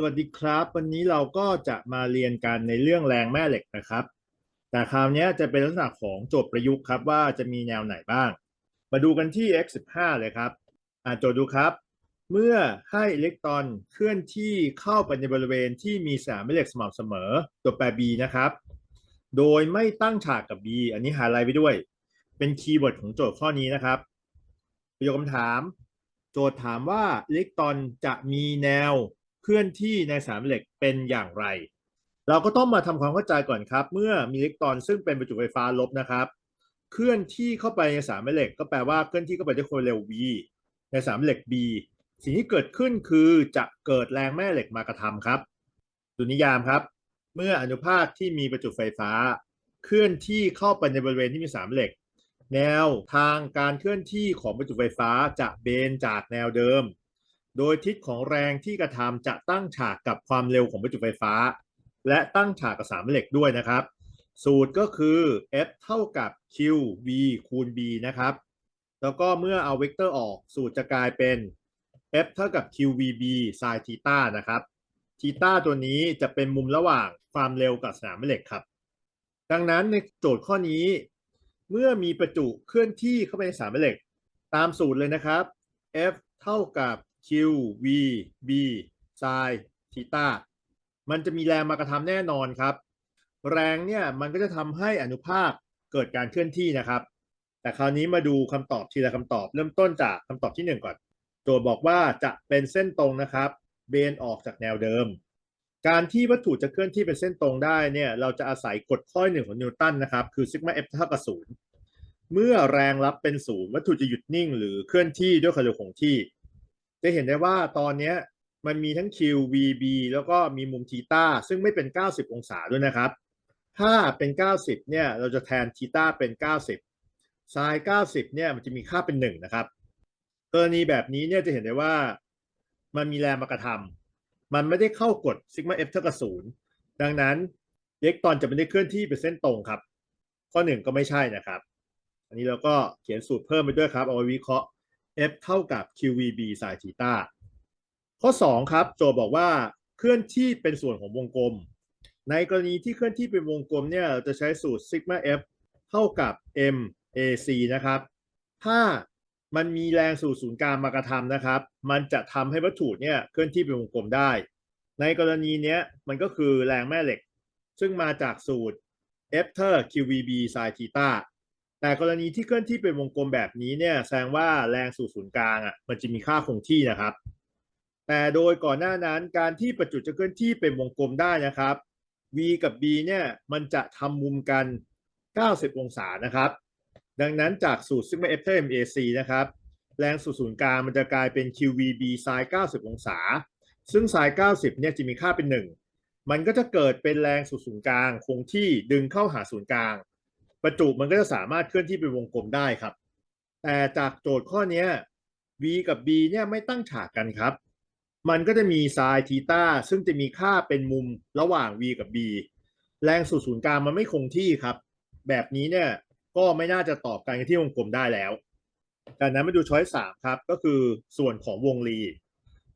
สวัสดีครับ วันนี้เราก็จะมาเรียนกันในเรื่องแรงแม่เหล็กนะครับ แต่คราวนี้จะเป็นลักษณะของโจทย์ประยุกต์ครับว่าจะมีแนวไหนบ้าง มาดูกันที่ x 15เลยครับอ่าโจทย์ดูครับ เมื่อให้อิเล็กตรอนเคลื่อนที่เข้าไปในบริเวณที่มีสนามแม่เหล็กสม่ำเสมอตัวแปร b นะครับ โดยไม่ตั้งฉากกับ b อันนี้หาไลท์ไว้ด้วย เป็นคีย์เวิร์ดของโจทย์ข้อนี้นะครับประโยคคำถาม โจทย์ถามว่าอิเล็กตรอนจะมีแนว เคลื่อนที่ในสนามเหล็กเป็นอย่างไร เราก็ต้องมาทำความเข้าใจก่อนครับ เมื่อมีอิเล็กตรอนซึ่งเป็นประจุไฟฟ้าลบนะครับ เคลื่อนที่เข้าไปในสนามเหล็ก ก็แปลว่าเคลื่อนที่เข้าไปด้วยความเร็ว v ในสนามเหล็ก b สิ่งที่เกิดขึ้นคือจะเกิดแรงแม่เหล็กมากระทำครับดูนิยามครับ เมื่ออนุภาคที่มีประจุไฟฟ้า เคลื่อนที่เข้าไปในบริเวณที่มีสนามเหล็ก แนวทางการเคลื่อนที่ของประจุไฟฟ้าจะเบนจากแนวเดิม โดยทิศของแรงที่กระทำจะตั้งฉากกับความเร็วของประจุไฟฟ้า และตั้งฉากกับสนามเหล็กด้วยนะครับ สูตรก็คือ F เท่ากับ Q V คูณ B นะครับ แล้วก็เมื่อเอาเวกเตอร์ออก สูตรจะกลายเป็น F เท่ากับ QVB sin ทีตานะครับทีตาตัวนี้จะเป็นมุมระหว่างความเร็วกับสนามแม่เหล็กครับ ดังนั้นในโจทย์ข้อนี้ เมื่อมีประจุเคลื่อนที่เข้าไปในสนามแม่เหล็ก ตามสูตรเลยนะครับ F เท่ากับ QVB sin ทีตามันจะมีแรงมากระทำแน่นอนครับ แรงเนี่ยมันก็จะทำให้อนุภาคเกิดการเคลื่อนที่นะครับ แต่คราวนี้มาดูคำตอบทีละคำตอบ เริ่มต้นจากคำตอบที่ 1 ก่อน โจทย์บอกว่าจะเป็นเส้นตรงนะครับ เบนออกจากแนวเดิม การที่วัตถุจะเคลื่อนที่เป็นเส้นตรงได้เนี่ยเราจะอาศัยกฎข้อหนึ่งของนิวตันนะครับ คือซิกมาเอฟเท่ากับศูนย์เมื่อแรงรับเป็นศูนย์วัตถุจะหยุดนิ่ง หรือเคลื่อนที่ด้วยความเร็วคงที่ จะเห็นได้ว่าตอนนี้มันมีทั้ง Q V B แล้วก็มีมุมทีตาซึ่งไม่เป็น 90 องศาด้วยนะครับ ถ้าเป็น 90 เนี่ย เราจะแทนทีตาเป็น 90 sin 90 เนี่ย มันจะมีค่าเป็น 1 นะครับ กรณีแบบนี้เนี่ยจะเห็นได้ว่ามันมีแรงมากระทำมันไม่ได้เข้ากฎซิกมา f เท่ากับศูนย์ดังนั้นอิเล็กตรอนจะไม่ได้เคลื่อนที่เป็นเส้นตรงครับ ข้อหนึ่งก็ไม่ใช่นะครับ อันนี้เราก็เขียนสูตรเพิ่มไปด้วยครับ เอาไว้วิเคราะห์ f เท่ากับ qvb sin ทีตาข้อ 2 ครับ โจทย์บอกว่าเคลื่อนที่เป็นส่วนของวงกลม ในกรณีที่เคลื่อนที่เป็นวงกลมเนี่ยเราจะใช้สูตรซิกมา f เท่ากับ m ac นะครับ ถ้ามันมีแรงสู่ศูนย์กลางมากระทำนะครับ มันจะทำให้วัตถุเนี่ยเคลื่อนที่เป็นวงกลมได้ ในกรณีเนี้ยมันก็คือแรงแม่เหล็ก ซึ่งมาจากสูตร F เท่า QVB sin ทีตา แต่กรณีที่เคลื่อนที่เป็นวงกลมแบบนี้เนี่ยแสดงว่าแรงสู่ศูนย์กลางอะมันจะมีค่าคงที่นะครับ แต่โดยก่อนหน้านั้นการที่ประจุจะเคลื่อนที่เป็นวงกลมได้นะครับ V กับ B เนี่ยมันจะทำมุมกัน 90 องศานะครับ ดังนั้นจากสูตรซิกมาเอฟเท่า MAC นะครับ แรงสู่ศูนย์กลางมันจะกลายเป็น QVB sin 90 องศา ซึ่ง sin 90 เนี่ยจะมีค่าเป็น 1 มันก็จะเกิดเป็นแรงสู่ศูนย์กลางคงที่ดึงเข้าหาศูนย์กลาง ประจุมันก็จะสามารถเคลื่อนที่เป็นวงกลมได้ครับ แต่จากโจทย์ข้อนี้ V กับ B เนี่ยไม่ตั้งฉากกันครับ มันก็จะมี sin ทีตาซึ่งจะมีค่าเป็นมุมระหว่าง v กับ b แรงสู่ศูนย์กลางมันไม่คงที่ครับ แบบนี้เนี่ยก็ไม่น่าจะตอบการเคลื่อนที่วงกลมได้แล้วดังนั้นมาดูช้อยสามครับก็คือส่วนของวงรี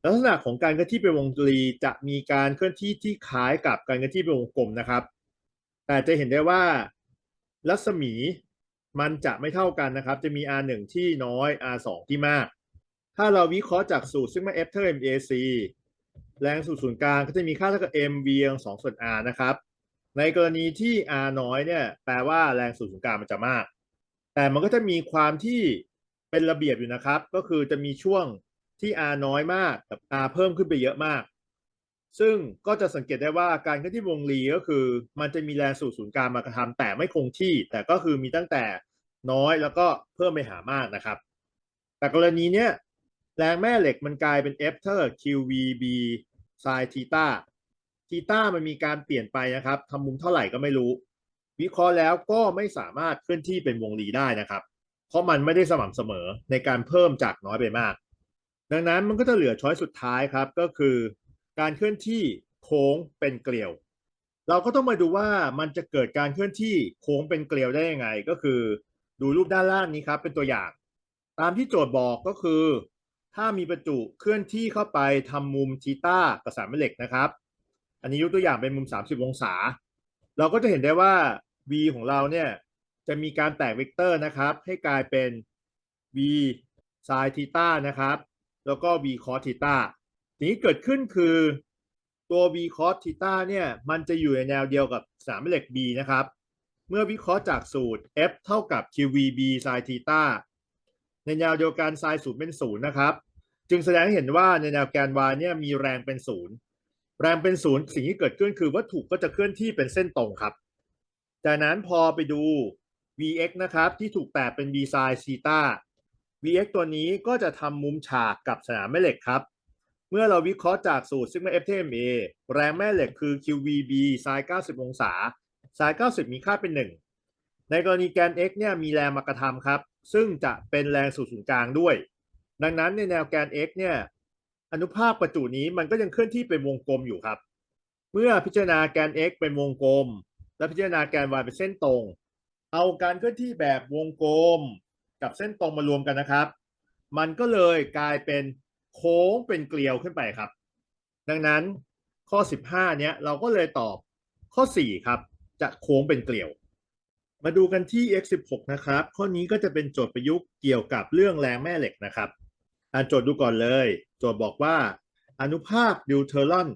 ลักษณะของการเคลื่อนที่เป็นวงรีจะมีการเคลื่อนที่ที่คล้ายกับการเคลื่อนที่เป็นวงกลมนะครับ แต่จะเห็นได้ว่า รัศมีมันจะไม่เท่ากันนะครับ จะมี r 1ที่น้อย r 2ที่มาก ถ้าเราวิเคราะห์จากสูตรซึ่งมา F เท่า MAC แรงสู่ศูนย์กลางก็จะมีค่าเท่ากับ mv สองส่วน r นะครับ ในกรณีที่ r น้อยเนี่ย แปลว่าแรงสู่ศูนย์กลางมันจะมาก แต่มันก็จะมีความที่เป็นระเบียบอยู่นะครับ ก็คือจะมีช่วงที่ r น้อยมากกับ r เพิ่มขึ้นไปเยอะมาก ซึ่งก็จะสังเกตได้ว่าการเคลื่อนที่วงรีก็คือ มันจะมีแรงสู่ศูนย์กลางมากระทำแต่ไม่คงที่ แต่ก็คือมีตั้งแต่น้อยแล้วก็เพิ่มไปหามากนะครับ แต่กรณีเนี้ยแรงแม่เหล็กมันกลายเป็น F เท่ากับ QVB sin ทีตาทีตามันมีการเปลี่ยนไปนะครับทำมุมเท่าไหร่ก็ไม่รู้ วิเคราะห์แล้วก็ไม่สามารถเคลื่อนที่เป็นวงรีได้นะครับ เพราะมันไม่ได้สม่ำเสมอในการเพิ่มจากน้อยไปมาก ดังนั้นมันก็จะเหลือช้อยสุดท้ายครับก็คือ การเคลื่อนที่โค้งเป็นเกลียว เราก็ต้องมาดูว่ามันจะเกิดการเคลื่อนที่โค้งเป็นเกลียวได้ยังไง ก็คือ ดูรูปด้านล่างนี้ครับ เป็นตัวอย่าง ตามที่โจทย์บอกก็คือ ถ้ามีประจุเคลื่อนที่เข้าไปทำมุมทีต้ากับสามแม่เหล็กนะครับ อันนี้ยกตัวอย่างเป็นมุม 30 องศา เราก็จะเห็นได้ว่า v ของเราเนี่ยจะมีการแตกเวกเตอร์นะครับ ให้กลายเป็น v sin ทีต้านะครับ แล้วก็ v cos ทีต้า สิ่งที่เกิดขึ้นคือตัว v cos ทีต้าเนี่ยมันจะอยู่ในแนวเดียวกับสามแม่เหล็ก b นะครับ เมื่อวิเคราะห์จากสูตร f เท่ากับ qvb sin ทีต้าในแนวเดียวกัน sin ศูนย์เป็นศูนย์นะครับ จึงแสดงให้เห็นว่าในแนวแกน y เนี่ยมีแรงเป็นศูนย์แรงเป็นศูนย์สิ่งที่เกิดขึ้นคือวัตถุก็จะเคลื่อนที่เป็นเส้นตรงครับจากนั้นพอไปดู vx นะครับ ที่ถูกแตกเป็น v sin ซีตา vx ตัวนี้ก็จะทำมุมฉากกับสนามแม่เหล็กครับ เมื่อเราวิเคราะห์จากสูตร sigma f เท่ ma แรงแม่เหล็กคือ qvb sin 90 องศา sin 90 มีค่าเป็น 1 ในกรณีแกน x เนี่ยมีแรงมากระทำครับ ซึ่งจะเป็นแรงสู่ศูนย์กลางด้วย ดังนั้นในแนวแกน x เนี่ยอนุภาคประจุนี้มันก็ยังเคลื่อนที่เป็นวงกลมอยู่ครับ เมื่อพิจารณาแกน x เป็นวงกลม และพิจารณาแกน y เป็นเส้นตรง เอาการเคลื่อนที่แบบวงกลมกับเส้นตรงมารวมกันนะครับ มันก็เลยกลายเป็น โค้งเป็นเกลียวขึ้นไปครับ ดังนั้นข้อ 15เนี้ยเราก็เลยตอบข้อ 4 ครับ จะโค้งเป็นเกลียว มาดูกันที่ x 16นะครับ ข้อนี้ก็จะเป็นโจทย์ประยุกต์เกี่ยวกับเรื่องแรงแม่เหล็กนะครับ อ่านโจทย์ดูก่อนเลย โจทย์บอกว่า อนุภาคดิวเทอรอน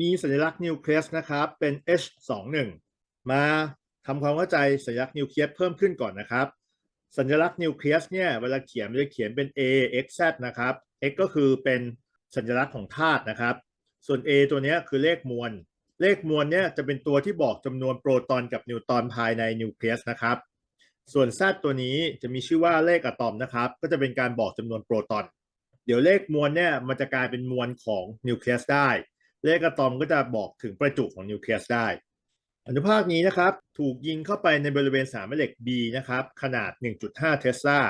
มีสัญลักษณ์นิวเคลียสนะครับ เป็น H21 มาทำความเข้าใจสัญลักษณ์นิวเคลียสเพิ่มขึ้นก่อนนะครับ สัญลักษณ์นิวเคลียสเนี่ยเวลาเขียนมันจะเขียนเป็น A X Z นะครับ X ก็คือเป็นสัญลักษณ์ของธาตุนะครับ ส่วน A ตัวนี้คือเลขมวล เลขมวลเนี่ยจะเป็นตัวที่บอกจำนวนโปรตอนกับนิวตรอนภายในนิวเคลียสนะครับ ส่วน Z ตัวนี้จะมีชื่อว่าเลขอะตอมนะครับ ก็จะเป็นการบอกจำนวนโปรตอน เดี๋ยวเลขมวลเนี่ยมันจะกลายเป็นมวลของนิวเคลียสได้ เลขอะตอมก็จะบอกถึงประจุของนิวเคลียสได้ อนุภาคนี้นะครับถูกยิงเข้าไปในบริเวณสนามแม่เหล็ก B นะครับขนาด 1.5 เทสลา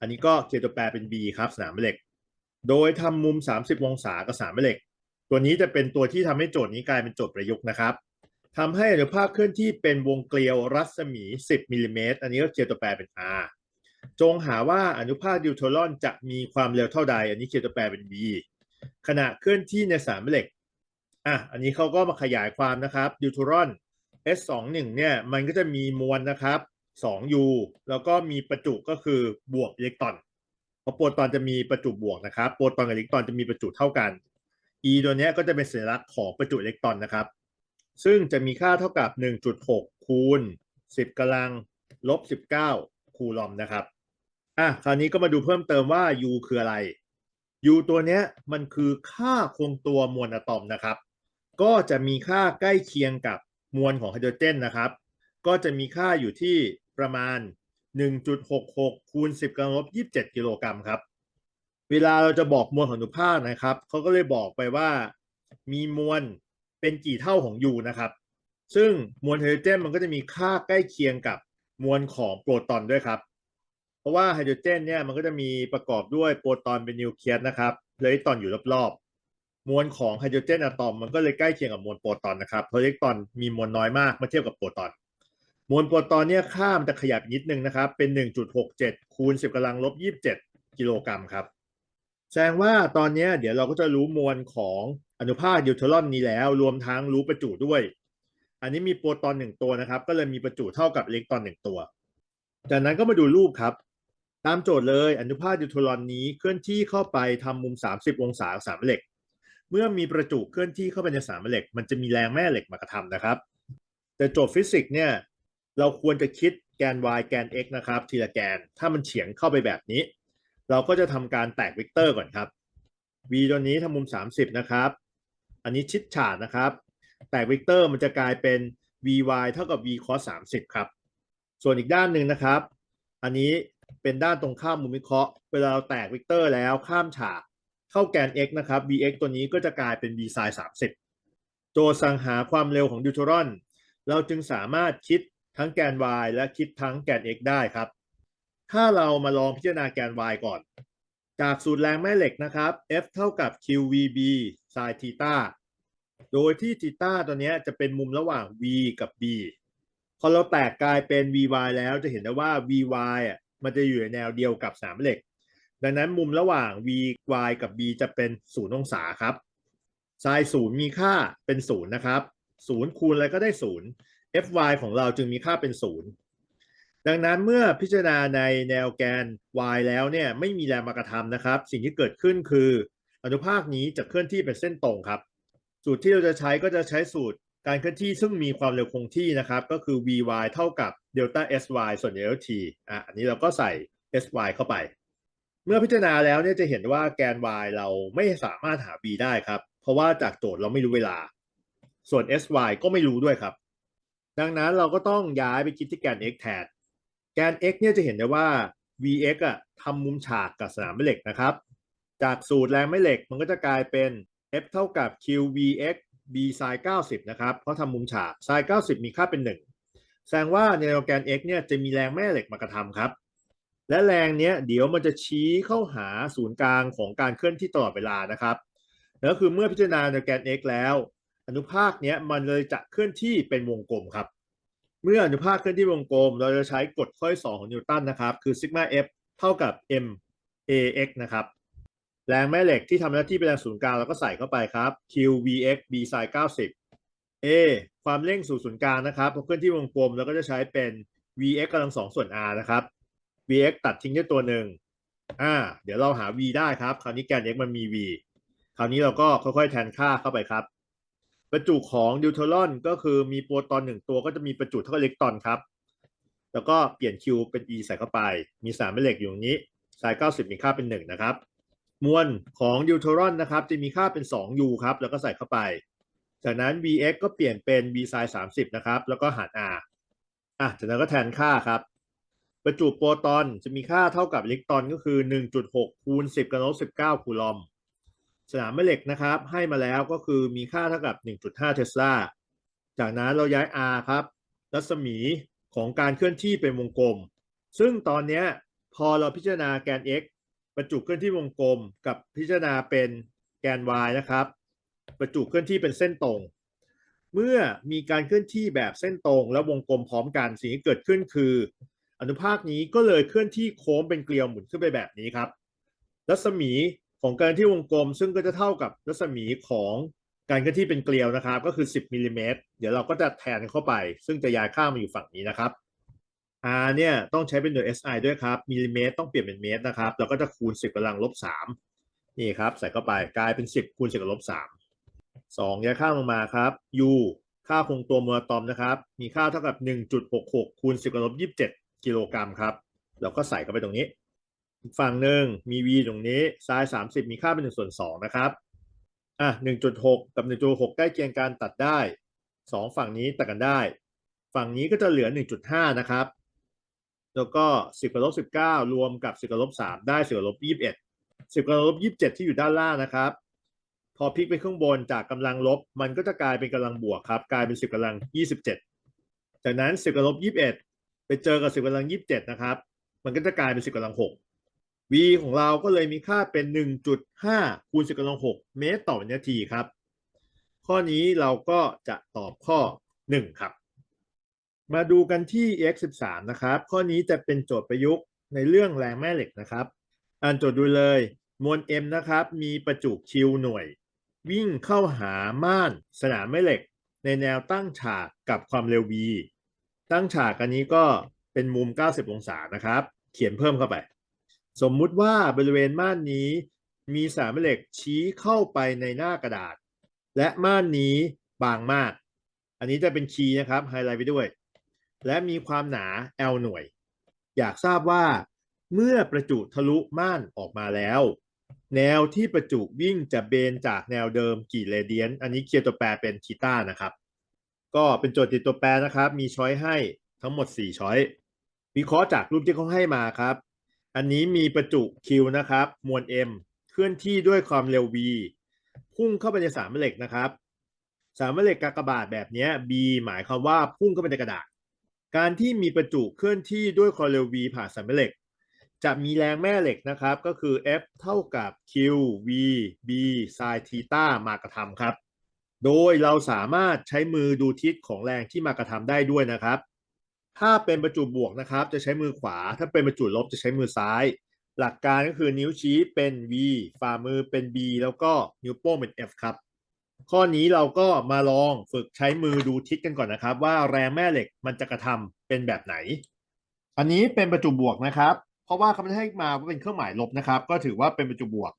อันนี้ก็เขียนตัวแปรเป็น B ครับสนามแม่เหล็ก โดยทำมุม 30 องศากับสามแม่เหล็ก ตัวนี้จะเป็นตัวที่ทำให้โจทย์นี้กลายเป็นโจทย์ประยุกต์นะครับทำให้อนุภาคเคลื่อนที่เป็นวงเกลียวรัศมี 10 มิลลิเมตร อันนี้ก็เขียนตัวแปรเป็น R จงหาว่าอนุภาคดิวโทรอนจะมีความเร็วเท่าใด อันนี้เขียนตัวแปรเป็น B ขณะเคลื่อนที่ในสามแม่เหล็ก อะ อันนี้เขาก็มาขยายความนะครับดิวโทรอน S21 เนี่ย มันก็จะมีมวลนะครับ 2U แล้วก็มีประจุก็คือบวกอิเล็กตรอน ราะโปรตอนจะมีประจุบวกนะครับ โปรตอนกับอิเล็กตรอนจะมีประจุเท่ากัน E ตัวนี้ก็จะเป็นสัญลักษณ์ของประจุอิเล็กตรอนนะครับ ซึ่งจะมีค่าเท่ากับ 1.6 คูณ 10กำลังลบ 19 คูลอมนะครับ อะ คราวนี้ก็มาดูเพิ่มเติมว่า U คืออะไร U ตัวนี้มันคือค่าคงตัวมวลอะตอมนะครับ ก็จะมีค่าใกล้เคียงกับมวลของไฮโดรเจนนะครับ ก็จะมีค่าอยู่ที่ประมาณ 1.66คูณ10กำลังลบ27กิโลกรัมครับ เวลาเราจะบอกมวลของอนุภาคนะครับเขาก็เลยบอกไปว่า มีมวลเป็นกี่เท่าของ U นะครับ ซึ่งมวลไฮโดรเจนมันก็จะมีค่าใกล้เคียงกับมวลของโปรตอนด้วยครับเพราะว่าไฮโดรเจนเนี่ยมันก็จะมีประกอบด้วยโปรตอนเป็นนิวเคลียสนะครับอิเล็กตรอนอยู่รอบๆมวลของไฮโดรเจนอะตอมมันก็เลยใกล้เคียงกับมวลโปรตอนนะครับเพราะอิเล็กตรอนมีมวลน้อยมากเมื่อเทียบกับโปรตอน มวลโปรตอนเนี่ยค่ามันจะขยับนิดนึงนะครับ เป็น 1.67 คูณ 10กำลังลบ 27 กิโลกรัมครับ แสดงว่าตอนนี้เดี๋ยวเราก็จะรู้มวลของอนุภาคดิวเทอรอนนี้แล้ว รวมทั้งรู้ประจุด้วย อันนี้มีโปรตอนหนึ่งตัวนะครับ ก็เลยมีประจุเท่ากับอิเล็กตรอนหนึ่งตัว จากนั้นก็มาดูรูปครับ ตามโจทย์เลยอนุภาคดิวเทอรอนนี้เคลื่อนที่เข้าไปทำมุม 30 องศาสามเหล็ก เมื่อมีประจุเคลื่อนที่เข้าไปในสามเหล็ก มันจะมีแรงแม่เหล็กมากระทำนะครับ แต่โจทย์ฟิสิกส์เนี่ย เราควรจะคิดแกน y แกน x นะครับทีละแกนถ้ามันเฉียงเข้าไปแบบนี้ เราก็จะทำการแตกเวกเตอร์ก่อนครับ v ตัวนี้ทำมุม 30 นะครับ อันนี้ชิดฉาดนะครับ แตกเวกเตอร์มันจะกลายเป็น vy เท่ากับ v cos 30 ครับ ส่วนอีกด้านหนึ่งนะครับ อันนี้เป็นด้านตรงข้ามมุมวิเคราะห์เวลาเราแตกเวกเตอร์แล้วข้ามฉากเข้าแกน x นะครับ vx ตัวนี้ก็จะกลายเป็น v sin 30 โจทย์สังหาความเร็วของดิวโทรอน เราจึงสามารถคิด ทั้งแกน y และคิดทั้งแกน x ได้ครับ ถ้าเรามาลองพิจารณาแกน y ก่อน จากสูตรแรงแม่เหล็กนะครับ F เท่ากับ qvb sin ทีตาโดยที่ทีตาตัวนี้จะเป็นมุมระหว่าง v กับ b พอเราแตกกลายเป็น vy แล้วจะเห็นได้ว่า vy อะมันจะอยู่ในแนวเดียวกับสามเหล็ก ดังนั้นมุมระหว่าง v y กับ b จะเป็น0องศาครับ sin 0มีค่าเป็น0นะครับ0คูณอะไรก็ได้0 fy ของเราจึงมีค่าเป็น0ดังนั้นเมื่อพิจารณาในแนวแกน y แล้วเนี่ยไม่มีแรงมากระทำนะครับ สิ่งที่เกิดขึ้นคืออนุภาคนี้จะเคลื่อนที่เป็นเส้นตรงครับ สูตรที่เราจะใช้ก็จะใช้สูตรการเคลื่อนที่ซึ่งมีความเร็วคงที่นะครับ ก็คือ vy เท่ากับ delta sy ส่วน lt อะอันนี้เราก็ใส่ sy เข้าไป เมื่อพิจารณาแล้วเนี่ยจะเห็นว่าแกน y เราไม่สามารถหา b ได้ครับ เพราะว่าจากโจทย์เราไม่รู้เวลา ส่วน sy ก็ไม่รู้ด้วยครับ ดังนั้นเราก็ต้องย้ายไปคิดที่แกน x แทน แกน x เนี่ยจะเห็นได้ว่า vx อะทำมุมฉากกับสนามแม่เหล็กนะครับ จากสูตรแรงแม่เหล็กมันก็จะกลายเป็น f เท่ากับ qvx b sin 90 นะครับ เพราะทำมุมฉาก sin 90 มีค่าเป็น 1 แสดงว่าในแนวแกน x เนี่ยจะมีแรงแม่เหล็กมากระทำครับ และแรงเนี้ยเดี๋ยวมันจะชี้เข้าหาศูนย์กลางของการเคลื่อนที่ตลอดเวลานะครับแล้วคือเมื่อพิจารณาแนวแกน x แล้ว อนุภาคเนี้ยมันเลยจะเคลื่อนที่เป็นวงกลมครับ เมื่ออนุภาคเคลื่อนที่วงกลม เราจะใช้กฎข้อที่2ของนิวตันนะครับ คือซิกมา f เท่ากับ m ax นะครับ แรงแม่เหล็กที่ทำหน้าที่เป็นแรงศูนย์กลางเราก็ใส่เข้าไปครับ q vx b sin 90 a ความเร่งสู่ศูนย์กลางนะครับพอเคลื่อนที่วงกลมเราก็จะใช้เป็น vx กำลังสองส่วน r นะครับ vx ตัดทิ้งด้วยตัวหนึ่งอ่า เดี๋ยวเราหา v ได้ครับ คราวนี้แกน x มันมี v คราวนี้เราก็ค่อยๆแทนค่าเข้าไปครับ ประจุของดิวเทอรอนก็คือมีโปรตอนหนึ่งตัวก็จะมีประจุเท่ากับอิเล็กตรอนครับ แล้วก็เปลี่ยน Q เป็น E ใส่เข้าไป มีสารแม่เหล็กอยู่ตรงนี้สาย90 มีค่าเป็น 1 นะครับ มวลของดิวเทอรอนนะครับ จะมีค่าเป็น 2U ครับ แล้วก็ใส่เข้าไป จากนั้น Vx ก็เปลี่ยนเป็น V sin 30 นะครับ แล้วก็หาร R อะ จากนั้นก็แทนค่าครับ ประจุโปรตอนจะมีค่าเท่ากับอิเล็กตรอนก็คือ 1.6 คูณ 10กำลังลบ19 คูลอม สนามแม่เหล็กนะครับ ให้มาแล้วก็คือมีค่าเท่ากับ 1.5 เทสลา จากนั้นเราย้าย R ครับ รัศมีของการเคลื่อนที่เป็นวงกลม ซึ่งตอนนี้พอเราพิจารณาแกน x ประจุเคลื่อนที่วงกลม กับพิจารณาเป็นแกน y นะครับ ประจุเคลื่อนที่เป็นเส้นตรง เมื่อมีการเคลื่อนที่แบบเส้นตรง และวงกลมพร้อมกันสิ่งที่เกิดขึ้นคือ อนุภาคนี้ก็เลยเคลื่อนที่โค้งเป็นเกลียวหมุนขึ้นไปแบบนี้ครับ รัศมี ของการที่วงกลมซึ่งก็จะเท่ากับรัศมีของการเคลื่อนที่เป็นเกลียวนะครับ ก็คือ 10มิลลิเมตรเดี๋ยวเราก็จะแทนเข้าไป ซึ่งจะย้ายค่ามาอยู่ฝั่งนี้นะครับ r เนี่ยต้องใช้เป็นหน่วย SI ด้วยครับมิลลิเมตรต้องเปลี่ยนเป็นเมตรนะครับเราก็จะคูณ 10กำลังลบ3นี่ครับ ใส่เข้าไปกลายเป็น 10คูณ10กำลังลบ3 2ย้ายค่าลงมาครับ u ค่าคงตัวโมลอะตอมนะครับ มีค่าเท่ากับ 1.66คูณ10กำลังลบ27กิโลกรัมครับเราก็ใส่เข้าไปตรงนี้ ฝั่งหนึ่งมี v ตรงนี้ ไซน์30 มีค่าเป็น1ส่วน2นะครับอะ1.6 กับ 1.6 ใกล้เคียงกันตัดได้ 2 ฝั่งนี้ตัดกันได้ ฝั่งนี้ก็จะเหลือ 1.5 นะครับ แล้วก็ 10กับลบ19 รวมกับ 10กับลบ3ได้ 10กับลบ21 10กับลบ27 ที่อยู่ด้านล่างนะครับ พอพลิกไปข้างบนจากกำลังลบ มันก็จะกลายเป็นกำลังบวกครับ กลายเป็น 10กำลัง 27 จากนั้น 10กับลบ21 ไปเจอกับ 10กำลัง 27 นะครับ มันก็จะกลายเป็น 10กำลัง6 v ของเราก็เลยมีค่าเป็น 1.5 คูณ10กำลัง6เมตรต่อวินาทีครับ ข้อนี้เราก็จะตอบข้อ 1 ครับ มาดูกันที่ x 13นะครับ ข้อนี้จะเป็นโจทย์ประยุกต์ในเรื่องแรงแม่เหล็กนะครับ อ่านโจทย์ดูเลย มวล m นะครับ มีประจุ q หน่วย วิ่งเข้าหาม่านสนามแม่เหล็ก ในแนวตั้งฉากกับความเร็ว v ตั้งฉากอันนี้ก็เป็นมุม 90 องศานะครับ เขียนเพิ่มเข้าไป สมมุติว่าบริเวณม่านนี้มีสามแม่เหล็กชี้เข้าไปในหน้ากระดาษ และม่านนี้บางมาก อันนี้จะเป็นคีย์นะครับไฮไลท์ไปด้วย และมีความหนา L หน่วย อยากทราบว่า เมื่อประจุทะลุม่านออกมาแล้ว แนวที่ประจุวิ่งจะเบนจากแนวเดิมกี่เรเดียน อันนี้เคียร์ตัวแปรเป็นทีต้านะครับ ก็เป็นโจทย์ติดตัวแปรนะครับ มีช้อยให้ทั้งหมด 4 ช้อย วิเคราะห์จากรูปที่เขาให้มาครับ อันนี้มีประจุ Q นะครับ มวล M เคลื่อนที่ด้วยความเร็ว v พุ่งเข้าไปในสามแม่เหล็กนะครับ สามแม่เหล็กกากบาทแบบนี้ B หมายความว่าพุ่งเข้าไปในกระดาษ การที่มีประจุเคลื่อนที่ด้วยความเร็ว v ผ่านสามแม่เหล็ก จะมีแรงแม่เหล็กนะครับ ก็คือ F เท่ากับ Q V B sin ทีต้ามากระทำครับ โดยเราสามารถใช้มือดูทิศของแรงที่มากระทำได้ด้วยนะครับ ถ้าเป็นประจุบวกนะครับ จะใช้มือขวา ถ้าเป็นประจุลบจะใช้มือซ้าย หลักการก็คือนิ้วชี้เป็น V ฝ่ามือเป็น B แล้วก็นิ้วโป้งเป็น F ครับ ข้อนี้เราก็มาลองฝึกใช้มือดูทิศกันก่อนนะครับ ว่าแรงแม่เหล็กมันจะกระทำเป็นแบบไหน อันนี้เป็นประจุบวกนะครับ เพราะว่าเขาไม่ให้มาว่าเป็นเครื่องหมายลบนะครับ ก็ถือว่าเป็นประจุบวก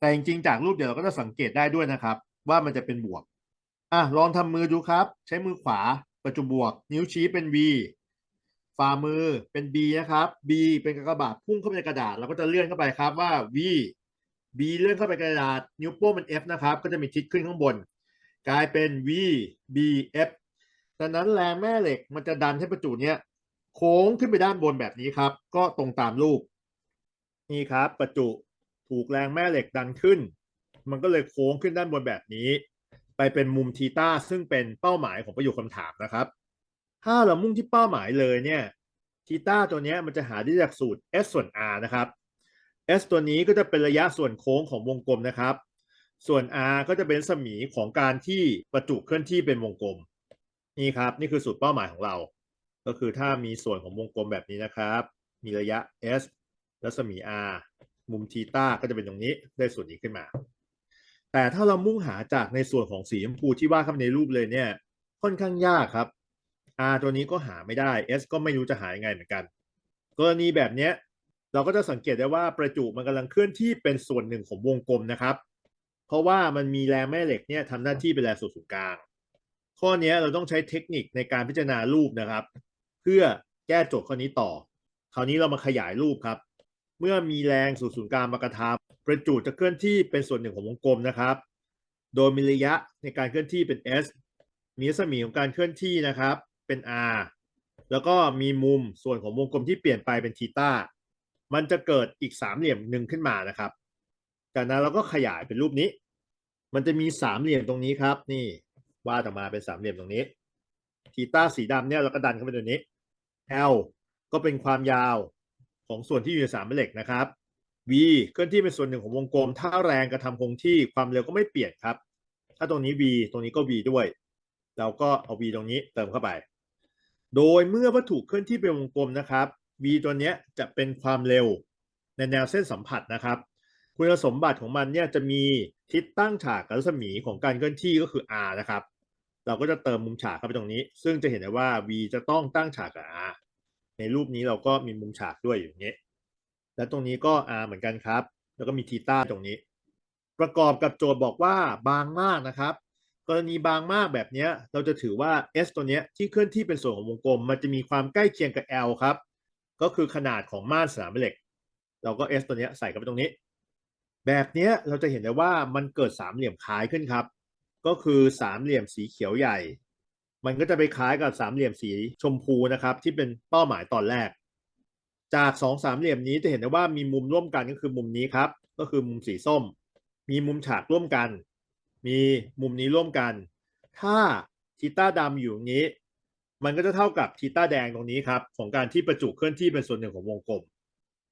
แต่จริงๆจากรูปเดี๋ยวเราก็จะสังเกตได้ด้วยนะครับ ว่ามันจะเป็นบวกอะลองทำมือดูครับ ใช้มือขวาประจุบวก นิ้วชี้เป็น V ฝ่ามือเป็น B นะครับ B เป็นกากบาทพุ่งเข้าไปในกระดาษเราก็จะเลื่อนเข้าไปครับว่า V B เลื่อนเข้าไปกระดาษนิ้วโป้งเป็น F นะครับ ก็จะมีทิศขึ้นข้างบน กลายเป็น V B F ดังนั้นแรงแม่เหล็กมันจะดันให้ประจุเนี้ยโค้งขึ้นไปด้านบนแบบนี้ครับ ก็ตรงตามรูป นี่ครับประจุถูกแรงแม่เหล็กดันขึ้น มันก็เลยโค้งขึ้นด้านบนแบบนี้ ไปเป็นมุมทีต้าซึ่งเป็นเป้าหมายของประโยคคำถามนะครับ ถ้าเรามุ่งที่เป้าหมายเลยเนี่ยทีต้าตัวเนี้ยมันจะหาได้จากสูตร s ส่วน r นะครับ s ตัวนี้ก็จะเป็นระยะส่วนโค้งของวงกลมนะครับ ส่วน r ก็จะเป็นสมีของการที่ประจุเคลื่อนที่เป็นวงกลม นี่ครับ นี่คือสูตรเป้าหมายของเรา ก็คือถ้ามีส่วนของวงกลมแบบนี้นะครับ มีระยะ s รัศมี r มุมทีต้าก็จะเป็นตรงนี้ได้ส่วนนี้ขึ้นมา แต่ถ้าเรามุ่งหาจากในส่วนของสีชมพูที่ว่าข้างในรูปเลยเนี่ย ค่อนข้างยากครับ R ตัวนี้ก็หาไม่ได้ S ก็ไม่รู้จะหายังไงเหมือนกัน กรณีแบบเนี้ยเราก็จะสังเกตได้ว่าประจุมันกำลังเคลื่อนที่เป็นส่วนหนึ่งของวงกลมนะครับ เพราะว่ามันมีแรงแม่เหล็กเนี่ยทำหน้าที่เป็นแรงส่วนศูนย์กลาง ข้อนี้เราต้องใช้เทคนิคในการพิจารณารูปนะครับ เพื่อแก้โจทย์ข้อนี้ต่อ คราวนี้เรามาขยายรูปครับ เมื่อมีแรงสู่ศูนย์กลางมากระทำประจุจะเคลื่อนที่เป็นส่วนหนึ่งของวงกลมนะครับ โดยมีระยะในการเคลื่อนที่เป็น s มีรัศมีของการเคลื่อนที่นะครับ เป็น r แล้วก็มีมุมส่วนของวงกลมที่เปลี่ยนไปเป็นทีต้ามันจะเกิดอีกสามเหลี่ยมหนึ่งขึ้นมานะครับ จากนั้นเราก็ขยายเป็นรูปนี้ มันจะมีสามเหลี่ยมตรงนี้ครับ นี่วาดออกมาเป็นสามเหลี่ยมตรงนี้ทีต้าสีดำเนี่ยเราก็ดันเข้าไปตรงนี้ L ก็เป็นความยาวของส่วนที่อยู่ในสามแม่เหล็กนะครับ V เคลื่อนที่เป็นส่วนหนึ่งของวงกลม ถ้าแรงกระทำคงที่ความเร็วก็ไม่เปลี่ยนครับ ถ้าตรงนี้ V ตรงนี้ก็ V ด้วย เราก็เอา V ตรงนี้เติมเข้าไป โดยเมื่อวัตถุเคลื่อนที่เป็นวงกลมนะครับ V ตัวนี้จะเป็นความเร็วในแนวเส้นสัมผัสนะครับ คุณสมบัติของมันเนี่ยจะมีทิศตั้งฉากกับรัศมีของการเคลื่อนที่ก็คือ r นะครับ เราก็จะเติมมุมฉากเข้าไปตรงนี้ ซึ่งจะเห็นได้ว่า v จะต้องตั้งฉากกับ r ในรูปนี้เราก็มีมุมฉากด้วยอยู่อย่างนี้ และตรงนี้ก็ r เหมือนกันครับ แล้วก็มีทีต้าตรงนี้ ประกอบกับโจทย์บอกว่าบางมากนะครับ กรณีบางมากแบบนี้เราจะถือว่า s ตัวนี้ที่เคลื่อนที่เป็นส่วนของวงกลม มันจะมีความใกล้เคียงกับ l ครับ ก็คือขนาดของม่านสนามเหล็ก เราก็ s ตัวนี้ใส่เข้าไปตรงนี้ แบบนี้เราจะเห็นได้ว่ามันเกิดสามเหลี่ยมคล้ายขึ้นครับ ก็คือสามเหลี่ยมสีเขียวใหญ่ มันก็จะไปคล้ายกับสามเหลี่ยมสีชมพูนะครับ ที่เป็นเป้าหมายตอนแรก จากสองสามเหลี่ยมนี้จะเห็นได้ว่ามีมุมร่วมกันก็คือมุมนี้ครับ ก็คือมุมสีส้ม มีมุมฉากร่วมกัน มีมุมนี้ร่วมกัน ถ้าทีต้าดำอยู่งนี้ มันก็จะเท่ากับทีต้าแดงตรงนี้ครับ ของการที่ประจุเคลื่อนที่เป็นส่วนหนึ่งของวงกลม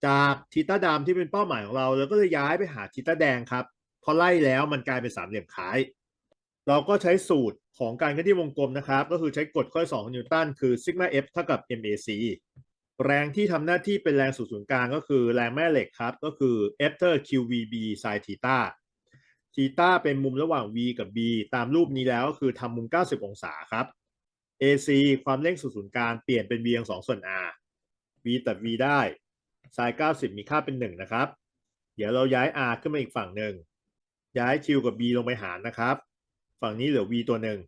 จากทีต้าดำที่เป็นเป้าหมายของเราเราก็เลยย้ายไปหาทีต้าแดงครับพอไล่แล้วมันกลายเป็นสามเหลี่ยมคล้าย เราก็ใช้สูตรของการเคลื่อนที่วงกลมนะครับ ก็คือใช้กฎข้อ2ของนิวตันคือซิกมา F เท่ากับ MAC แรงที่ทำหน้าที่เป็นแรงสู่ศูนย์กลางก็คือแรงแม่เหล็กครับ ก็คือ F เท่า QVB sin ทีต้า ทีต้าเป็นมุมระหว่าง V กับ B ตามรูปนี้แล้วก็คือทำมุม 90 องศาครับ AC ความเร่งสู่ศูนย์กลางเปลี่ยนเป็น V อย่าง2ส่วน R V ตัด V ได้ sin 90 มีค่าเป็น 1 นะครับ เดี๋ยวเราย้าย R ขึ้นมาอีกฝั่งหนึ่ง ย้าย Q กับ B ลงไปหารนะครับ ฝั่งนี้เหลือ V ตัวหนึ่ง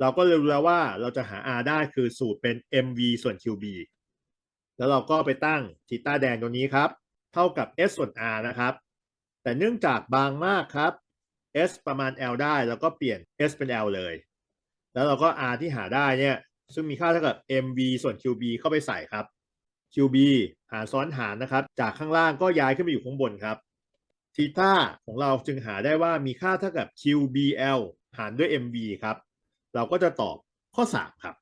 เราก็รู้แล้วว่าเราจะหา R ได้คือสูตรเป็น MV ส่วน QB แล้วเราก็ไปตั้งทีต้าแดงตัวนี้ครับ เท่ากับ S ส่วน R นะครับ แต่เนื่องจากบางมากครับ S ประมาณ L ได้แล้วก็เปลี่ยน S เป็น L เลย แล้วเราก็ R ที่หาได้เนี่ย ซึ่งมีค่าเท่ากับ MV ส่วน QB เข้าไปใส่ครับ QB หารซ้อนหารนะครับ จากข้างล่างก็ย้ายขึ้นไปอยู่ข้างบนครับทีต้าของเราจึงหาได้ว่ามีค่าเท่ากับ QBL หารด้วย MV ครับ เราก็จะตอบข้อ 3 ครับ